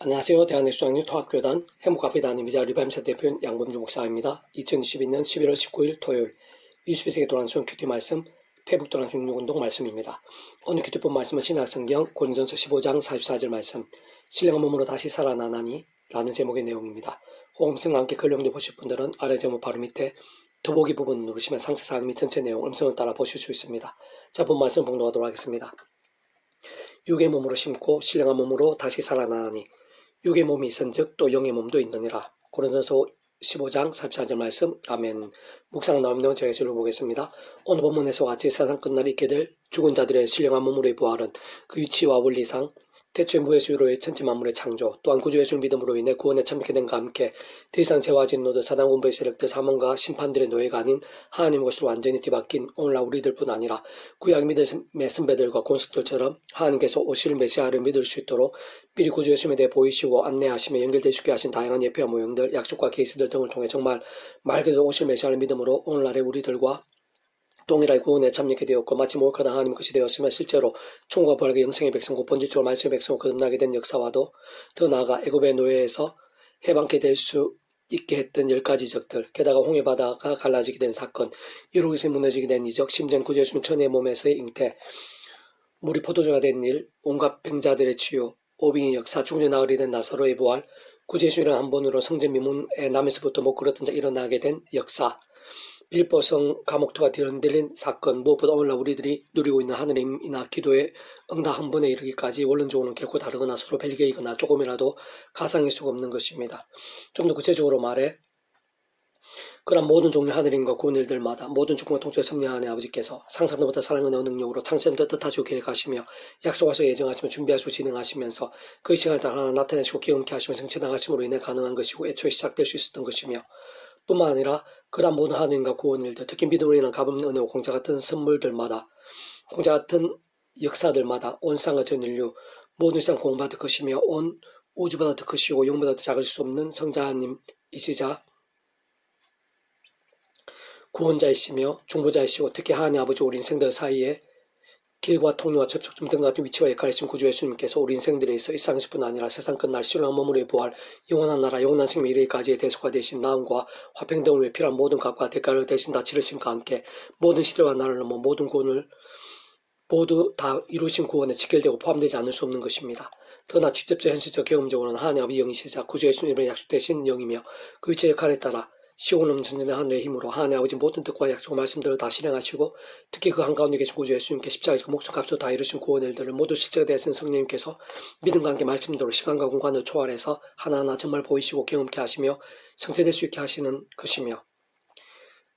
안녕하세요. 대한예수학교 통합교단 행복카페단임이자 리바임사 대표 양범주 목사입니다. 2022년 11월 19일 토요일 21세기 도란순 큐티 말씀 페북 도란순 육운동 말씀입니다. 오늘 큐티본 말씀은 신학성경 고린전서 15장 44절 말씀 신령한 몸으로 다시 살아나나니 라는 제목의 내용입니다. 호음성과 함께 근령도 보실 분들은 아래 제목 바로 밑에 더보기 부분 누르시면 상세사항 및 전체 내용 음성을 따라 보실 수 있습니다. 자, 본 말씀 봉독하도록 하겠습니다. 육의 몸으로 심고 신령한 몸으로 다시 살아나니 육의 몸이 있은즉 또 영의 몸도 있느니라. 고린도서 15장 34절 말씀 아멘. 묵상 내용 제가 읽어보겠습니다. 오늘 본문에서 같이 세상 끝날 있게 될 죽은 자들의 신령한 몸으로의 부활은 그 위치와 원리상 대체 무의 수로의 천지 만물의 창조 또한 구주의 줄 믿음으로 인해 구원에 참게 된과 함께 더 이상 죄와 진노들 사단 군부의 세력들 사망과 심판들의 노예가 아닌 하나님 것으로 완전히 뒤바뀐 오늘날 우리들뿐 아니라 구약 믿음의 선배들과 권속들처럼 하나님께서 오실 메시아를 믿을 수 있도록 미리 구주의 숨에 대해 보이시고 안내하시며 있게 하신 다양한 예표와 모형들 약속과 케이스들 등을 통해 정말 말 그대로 오실 메시아를 믿음으로 오늘날의 우리들과 동일하게 구원에 참여하게 되었고 마치 몰카당 하나님 것이 되었으며 실제로 총과 부활의 영생의 백성과 본질적으로 말씀의 백성을 거듭나게 된 역사와도 더 나아가 애굽의 노예에서 해방케 될 수 있게 했던 열 가지 적들, 게다가 홍해 바다가 갈라지게 된 사건, 유로기서 무너지게 된 이적, 심지어 구제수는 천의 몸에서의 잉태, 물이 포도주가 된 일, 온갖 병자들의 치유, 오빙의 역사, 중재 나흘이 된 나사로의 부활, 구제수는 한 번으로 성전 미문에 남에서부터 못 걸었던 자 일어나게 된 역사, 빌보성 감옥토가 뒤흔들린 사건 무엇보다 오늘날 우리들이 누리고 있는 하느님이나 기도의 응답 한 번에 이르기까지 원론적으로는 결코 다르거나 서로 별개이거나 조금이라도 가상일 수가 없는 것입니다. 좀 더 구체적으로 말해 그런 모든 종류 하늘인과 구원 일들마다 모든 주권과 통치를 섭리하는 아버지께서 상상도 못한 사랑의 능력으로 창세부터 뜻하시고 계획하시며 약속하시고 예정하시며 준비하시고 진행하시면서 그 시간에 따라 나타내시고 기억케 하시며 성취당하심으로 인해 가능한 것이고 애초에 시작될 수 있었던 것이며 뿐만 아니라 그러한 모든 하나님과 구원 일들, 특히 인한 가품 은혜와 공짜 같은 선물들마다, 공짜 같은 역사들마다 온 쌍과 전 인류, 모든 공보다 더 크시며 온 우주보다 더 크시고 영보다 더 작을 수 없는 성자님이시자. 구원자이시며 중보자이시고 특히 하나님 아버지 우리 인생들 사이에 길과 통로와 접촉점 등 같은 위치와 역할을 하신 구주 예수님께서 우리 인생들에 있어 일상식뿐 아니라 세상 끝날 신령한 몸으로의 부활, 영원한 나라, 영원한 생명 이르기까지의 대소가 되신 나음과 화평 등을 위해 필요한 모든 값과 대가를 대신 다 치르심과 함께 모든 시대와 나를 넘어 모든 구원을 모두 다 이루신 구원에 직결되고 포함되지 않을 수 없는 것입니다. 더나 직접적 현실적 경험적으로는 하나님 아버지 영이시자 구주 예수님의 약속되신 영이며 그 위치의 역할에 따라 시온 없는 전전의 하늘의 힘으로 하나님 아버지 모든 뜻과 약속 말씀들을 다 실행하시고 특히 그 한가운데 계신 구주 예수님께 십자가에서 목숨값으로 다 이루신 구원 일들을 모두 실제가 되신 성령님께서 믿음과 함께 말씀대로 시간과 공간을 초월해서 하나하나 정말 보이시고 경험케 하시며 성취될 수 있게 하시는 것이며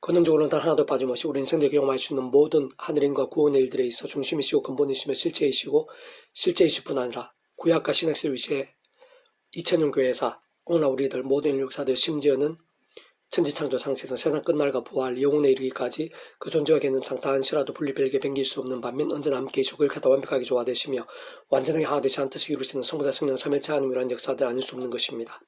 근원적으로는 단 하나도 빠짐없이 우리 인생들 경험할 수 있는 모든 하늘인과 구원의 일들에 있어 중심이시고 근본이시며 실제이시고 실제이실 뿐 아니라 구약과 신학실 위시에 2000년 교회사 오늘 우리들 모든 인류사들 심지어는 천지창조 상세에서 세상 끝날과 부활, 영혼에 이르기까지 그 존재와 개념상 단시라도 분리별게 변길 수 없는 반면 언제나 함께 그를 갖다 완벽하게 조화되시며 완전하게 하나되지 뜻을 이루시는 성부자 성령 삼일체 하나님이라는 역사들 아닐 수 없는 것입니다.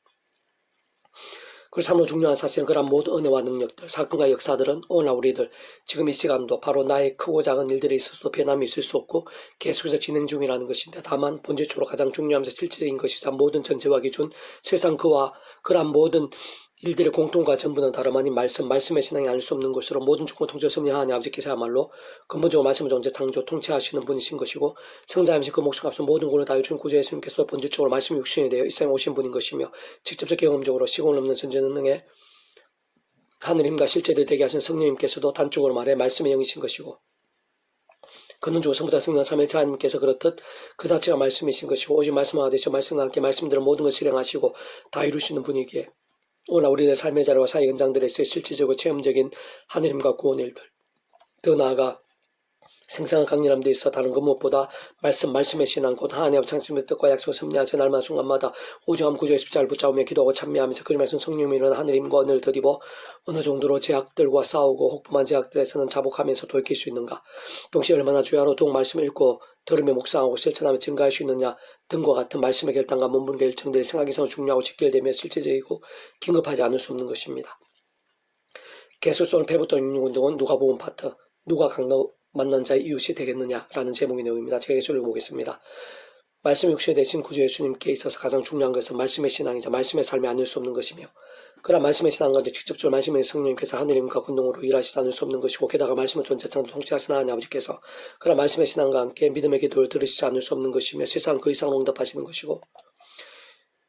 그 참으로 중요한 사실은 그런 모든 은혜와 능력들, 사건과 역사들은 오늘날 우리들 지금 이 시간도 바로 나의 크고 작은 일들에 있어서 변함이 있을 수 없고 계속해서 진행 중이라는 것인데 다만 본질적으로 가장 중요하면서 실질적인 것이자 모든 전체와 기준 세상 그와 그러한 모든 일들의 공통과 전부는 다름 아닌 말씀, 말씀의 신앙이 아닐 수 없는 것으로 모든 주권 통제 섭리하니 아버지께서야말로 근본적으로 말씀을 존재 창조 통치하시는 분이신 것이고 성자 임신 그 목숨 앞서 모든 권을 다해준 구주 예수님께서 본질적으로 말씀이 육신이 되어 이생에 오신 분인 것이며 직접적 경험적으로 시공 없는 전제능력에 하늘 힘과 실제들 되게 하신 성령님께서도 단적으로 말해 말씀의 영이신 것이고 그는 주 성부자 성령 삼일차 하나님께서 그렇듯 그 자체가 말씀이신 것이고 오직 말씀하가 되셔 말씀과 함께 말씀대로 모든 것을 실행하시고 다 이루시는 분이기에 오늘 우리의 삶의 자료와 사회 현장들에서의 실질적으로 체험적인 하느님과 구원의 일들. 더 나아가 생생한 강렬함 도 있어 다른 것 무엇보다 말씀 말씀의 신앙 곧 하나님 창심의 뜻과 약속을 섭리하지 날마다 순간마다 오직함 구조의 십자를 붙잡으며 기도하고 참여하면서 그 말씀 성령이 일어난 하느님과 은혜를 더디어 어느 정도로 제약들과 싸우고 혹부만 제약들에서는 자복하면서 돌킬 수 있는가 동시에 얼마나 주야로 더욱 말씀을 읽고 들으며 묵상하고 실천하며 증가할 수 있느냐 등과 같은 말씀의 결단과 문분 결정들이 생각에서 중요하고 직결되며 실제적이고 긴급하지 않을 수 없는 것입니다. 개수성을 패부터 운동은 누가 보은 파트, 누가 강로 만난 자의 이웃이 되겠느냐라는 제목의 내용입니다. 제가 예수를 보겠습니다. 말씀 육신에 대신 구주 예수님께 있어서 가장 중요한 것은 말씀의 신앙이자 말씀의 삶이 아닐 수 없는 것이며 그러나 말씀의 신앙 가운데 직접적으로 말씀의 성령님께서 하느님과 권능으로 일하시지 않을 수 없는 것이고 게다가 말씀을 존재창 통치하시는 하나님 아버지께서 그러나 말씀의 신앙과 함께 믿음의 기도를 들으시지 않을 수 없는 것이며 세상 그 이상 응답하시는 것이고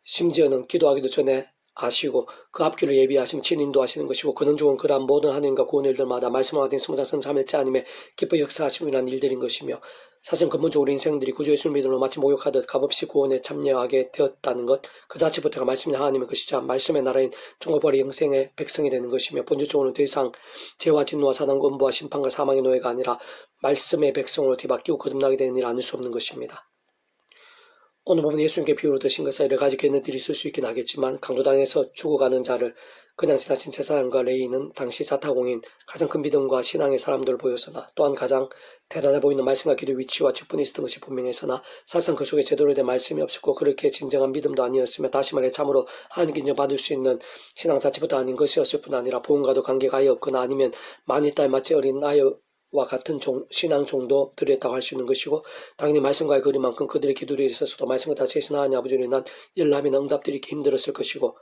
심지어는 기도하기도 전에 아시고 그 앞길을 예비하시며 친인도하시는 것이고 그는 좋은 그러한 모든 하나님과 구원의 일들마다 말씀을 받은 스무장선 자멸자 아님에 기뻐 일한 일들인 것이며 사실 근본적으로 인생들이 구주 예수를 믿음으로 마치 목욕하듯 값없이 구원에 참여하게 되었다는 것 그 자체부터가 말씀이 하나님의 것이자 말씀의 나라인 종업벌이 영생의 백성이 되는 것이며 본질적으로는 더 이상 죄와 진노와 사단과 음부와 심판과 사망의 노예가 아니라 말씀의 백성으로 뒤바뀌고 거듭나게 되는 일 아닐 수 없는 것입니다. 오늘 보면 예수님께 비유로 드신 것은 여러 가지 개념들이 있을 수 있긴 하겠지만 강도당에서 죽어가는 자를 그냥 지나친 제사장과 레이는 당시 사타공인 가장 큰 믿음과 신앙의 사람들을 보였으나 또한 가장 대단해 보이는 말씀과 기도 위치와 직분이 있었던 것이 분명했으나 사실상 그 속에 제대로 된 말씀이 없었고 그렇게 진정한 믿음도 아니었으며 다시 말해 참으로 하나님께 인정받을 수 있는 신앙 자체부터 아닌 것이었을 뿐 아니라 부흥과도 관계가 아예 없거나 아니면 많이 딸 마치 어린 아이 와 같은 종, 신앙 정도들이었다고 할 수 있는 것이고 당연히 말씀과의 거리만큼 그들의 기도에 있어서도 말씀과 다 제신 하나님 아버지로 인한 열람이나 응답들이 있기 힘들었을 것이고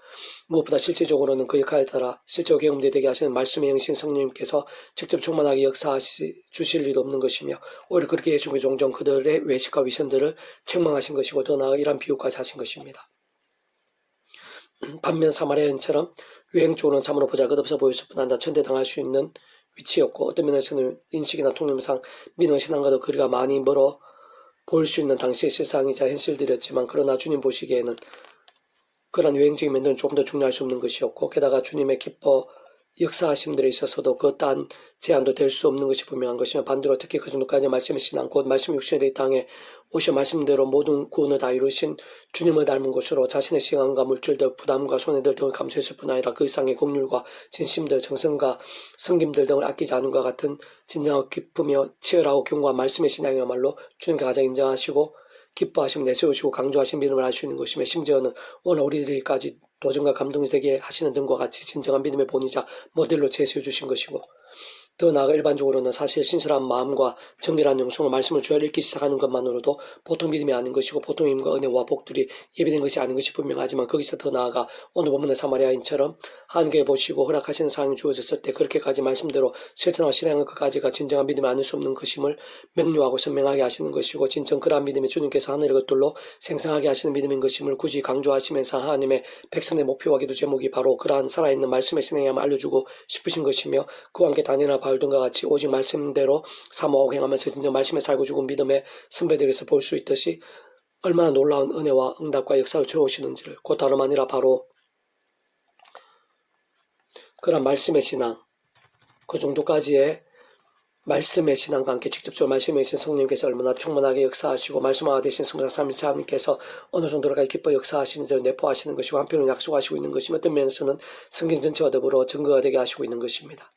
무엇보다 실질적으로는 그 역할에 따라 실제 경험되게 되게 하시는 말씀의 영신 성령님께서 직접 충만하게 역사하시 주실 일도 없는 것이며 오히려 그렇게 예수님이 종종 그들의 외식과 위선들을 책망하신 것이고 더 나아가 이런 비유까지 하신 것입니다. 반면 사마리아인처럼 유행적으로는 참으로 보잘것없어 보였을 뿐 아니라 천대당할 수 있는 위치였고 어떤 면에서는 인식이나 통념상 믿음의 신앙과도 거리가 많이 멀어 보일 수 있는 당시의 세상이자 현실들이었지만 그러나 주님 보시기에는 그런 유행적인 면들은 조금 더 중요할 수 없는 것이었고 게다가 주님의 기뻐 역사하심들에 있어서도 그 딴 제한도 될 수 없는 것이 분명한 것이며 반대로 특히 그 정도까지 말씀의 신앙 곧 말씀 육신의 이 땅에 오셔 말씀대로 모든 구원을 다 이루신 주님을 닮은 것으로 자신의 시간과 물질들 부담과 손해들 등을 감수했을 뿐 아니라 그 이상의 공률과 진심들 정성과 성김들 등을 아끼지 것 같은 진정하고 기쁘며 치열하고 견고한 말씀의 신앙이야말로 주님께 가장 인정하시고 기뻐하시고 내세우시고 강조하신 믿음을 알 수 있는 것이며 심지어는 오늘 우리들까지 도전과 감동이 되게 하시는 등과 같이 진정한 믿음의 본이자 모델로 제시해 주신 것이고 더 나아가 일반적으로는 사실 신실한 마음과 정결한 영성으로 말씀을 주여 읽기 시작하는 것만으로도 보통 믿음이 아닌 것이고 보통 힘과 은혜와 복들이 예비된 것이 아닌 것이 분명하지만 거기서 더 나아가 오늘 본문의 사마리아인처럼 한계 보시고 허락하시는 상황이 주어졌을 때 그렇게까지 말씀대로 실천하고 실행한 것까지가 진정한 믿음이 아닐 수 없는 것임을 명료하고 선명하게 하시는 것이고 진정 그러한 믿음이 주님께서 하늘의 것들로 생성하게 하시는 믿음인 것임을 굳이 강조하시면서 하나님의 백성의 목표와 기도 제목이 바로 그러한 살아있는 말씀의 신앙임을 알려주고 싶으신 것이며 그와 함께 단연한 바울 등과 같이 오직 말씀대로 사모하고 행하면서 진정 말씀에 살고 죽은 믿음의 선배들에서 볼 수 있듯이 얼마나 놀라운 은혜와 응답과 역사를 주어오시는지를 곧 다름 아니라 바로 그런 말씀의 신앙 그 정도까지의 말씀의 신앙과 함께 직접적으로 말씀에 있신 성령님께서 얼마나 충만하게 역사하시고 말씀화가 되신 스무살 삼일차님께서 어느 정도로까지 기뻐 역사하시는지를 내포하시는 것이고 한편으로 약속하시고 있는 것이며 어떤 면에서는 성경 전체와 더불어 증거가 되게 하시고 있는 것입니다.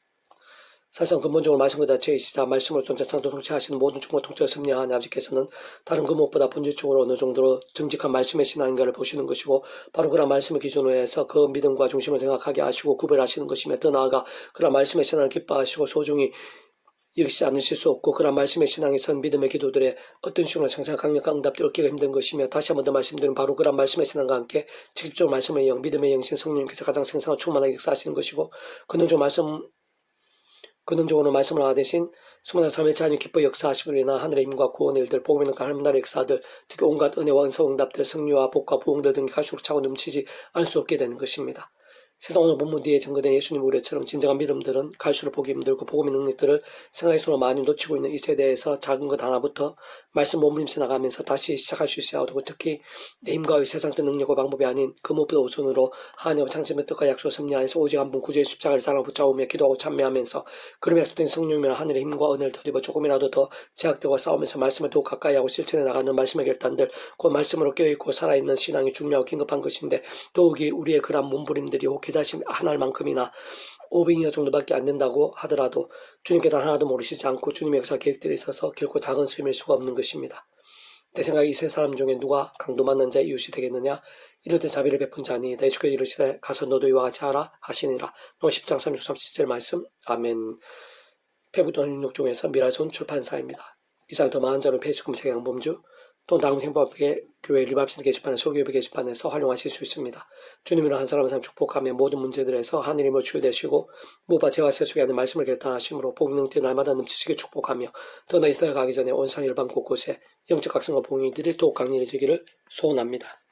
사실상 근본적으로 말씀과 자체이시자 말씀으로 존재상도 통치하시는 모든 중고 통치를 섭리하는 아버지께서는 다른 그 무엇보다 본질적으로 어느 정도로 정직한 말씀의 신앙인가를 보시는 것이고 바로 그런 말씀을 기준으로 해서 그 믿음과 중심을 생각하게 하시고 구별하시는 것이며 더 나아가 그런 말씀의 신앙을 기뻐하시고 소중히 여기지 않으실 수 없고 그런 말씀의 신앙에 선 믿음의 기도들에 어떤 식으로 상상 강력한 응답들 얻기가 힘든 것이며 다시 한 번 더 말씀드리면 바로 그런 말씀의 신앙과 함께 직접적으로 말씀의 영, 믿음의 영신 성령님께서 가장 생생하고 충만하게 역사하시는 것이고 그는 좀 말씀 근원적으로 말씀을 하대신 수많은 삶의 자녀 기뻐 역사하시므로 인한 하늘의 힘과 구원의 일들 복음의 능과 하나님 나라의 역사들 특히 온갖 은혜와 은사 응답들 승리와 복과 부흥들 등이 갈수록 차고 넘치지 않을 수 없게 되는 것입니다. 세상 오늘 본문 뒤에 증거된 예수님 우리처럼 진정한 믿음들은 갈수록 보기 힘들고 복음의 능력들을 생활에서 많이 놓치고 있는 이 세대에서 작은 것 하나부터 말씀 몸부림쳐 나가면서 다시 시작할 수 있어야 하고 특히 내 힘과 세상적 능력과 방법이 아닌 그 무엇보다 우선으로 하나님과 창세의 뜻과 약속 섭리 안에서 오직 한 분 구주의 십자가를 사랑 붙잡으며 기도하고 참여하면서 그럼 약속된 성령이나 하늘의 힘과 은혜를 더입어 조금이라도 더 제약들과 싸우면서 말씀을 더욱 가까이 하고 실천해 나가는 말씀의 결단들 그 말씀으로 깨어있고 살아있는 신앙이 중요하고 긴급한 것인데 더욱이 우리의 그러한 몸부림들이 혹 해자심 하나만큼이나 500여 정도밖에 안 된다고 하더라도 주님께서 하나도 모르시지 않고 주님의 역사 계획들이 있어서 결코 작은 수임일 수가 없는 것입니다. 내 생각에 이 세 사람 중에 누가 강도 맞는 자의 이웃이 되겠느냐? 이럴 때 자비를 베푼 자니 내 주께 이르시되 가서 너도 이와 같이 하라 하시니라. 노 10장 33, 7절 말씀 아멘 페부돈 6 중에서 미라손 출판사입니다. 이상 더 많은 자는 페이스금 세양범주 또는 다음 생법의 교회 일반신 게시판에 소교회 게시판에서 활용하실 수 있습니다. 주님으로 한 사람 한 사람 축복하며 모든 문제들에서 하느님을 주되시고 무바 제와 세속에 하는 말씀을 결단하심으로 복능태 날마다 넘치시게 축복하며 떠나 이스라엘 가기 전에 온상 일반 곳곳에 영적 각성과 봉이들이 더욱 강렬해지기를 소원합니다.